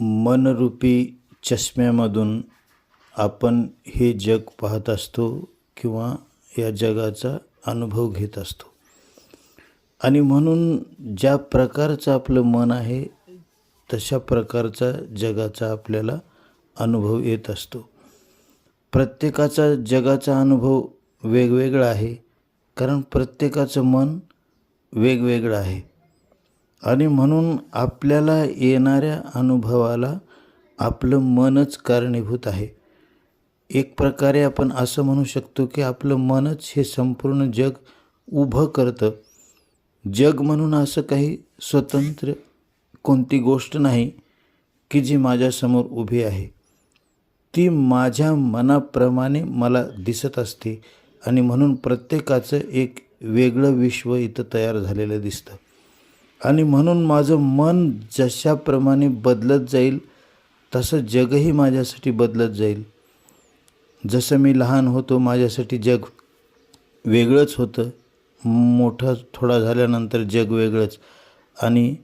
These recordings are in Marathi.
मनरूपी चष्म्यामधून आपण हे जग पाहत असतो किंवा या जगाचा अनुभव घेत असतो. आणि म्हणून ज्या प्रकारचं आपलं मन आहे तशा प्रकारचा जगाचा आपल्याला अनुभव येत असतो. प्रत्येकाचा जगाचा अनुभव वेगवेगळा आहे कारण प्रत्येकाचं मन वेगवेगळं आहे. आणि म्हणून आपल्याला येणाऱ्या अनुभवाला आपलं मनच कारणीभूत आहे. एक प्रकारे आपण असं म्हणू शकतो की आपलं मनच हे संपूर्ण जग उभं करतं. जग म्हणून असं काही स्वतंत्र कोणती गोष्ट नाही की जी माझ्यासमोर उभी आहे. ती माझ्या मनाप्रमाणे मला दिसत असते आणि म्हणून प्रत्येकाचं एक वेगळं विश्व इथं तयार झालेलं दिसतं. आणि म्हणून माझं मन जशाप्रमाणे बदलत जाईल तसं जगही माझ्यासाठी बदलत जाईल. जसं मी लहान होतो माझ्यासाठी जग वेगळंच होतं. मोठं थोडा झाल्यानंतर जग वेगळंच आणि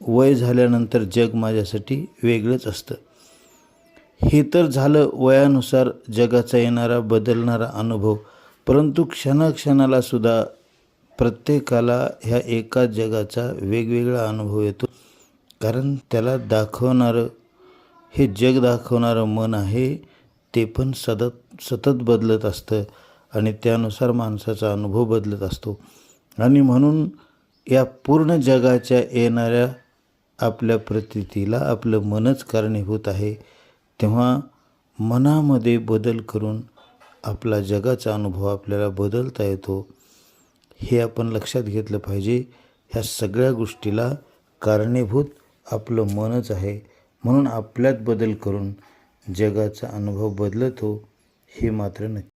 वय झाल्यानंतर जग माझ्यासाठी वेगळंच असतं. हे तर झालं वयानुसार जगाचा येणारा बदलणारा अनुभव परंतु क्षणाक्षणाला सुद्धा प्रत्येकाला ह्या एका जगाचा वेगवेगळा अनुभव येतो. कारण त्याला दाखवणारं हे जग दाखवणारं मन आहे ते पण सतत सतत बदलत असतं आणि त्यानुसार माणसाचा अनुभव बदलत असतो. आणि म्हणून या पूर्ण जगाच्या येणाऱ्या आपल्या प्रतितीला आपलं मनच कारणीभूत आहे तेव्हा मनामध्ये बदल करून आपला जगाचा अनुभव आपल्याला बदलता येतो. हे आपण लक्षात घेतलं पाहिजे. ह्या सगळ्या गोष्टीला कारणीभूत आपलं मनच आहे. म्हणून आपल्यात बदल करून जगाचा अनुभव बदलतो हे मात्र नक्की.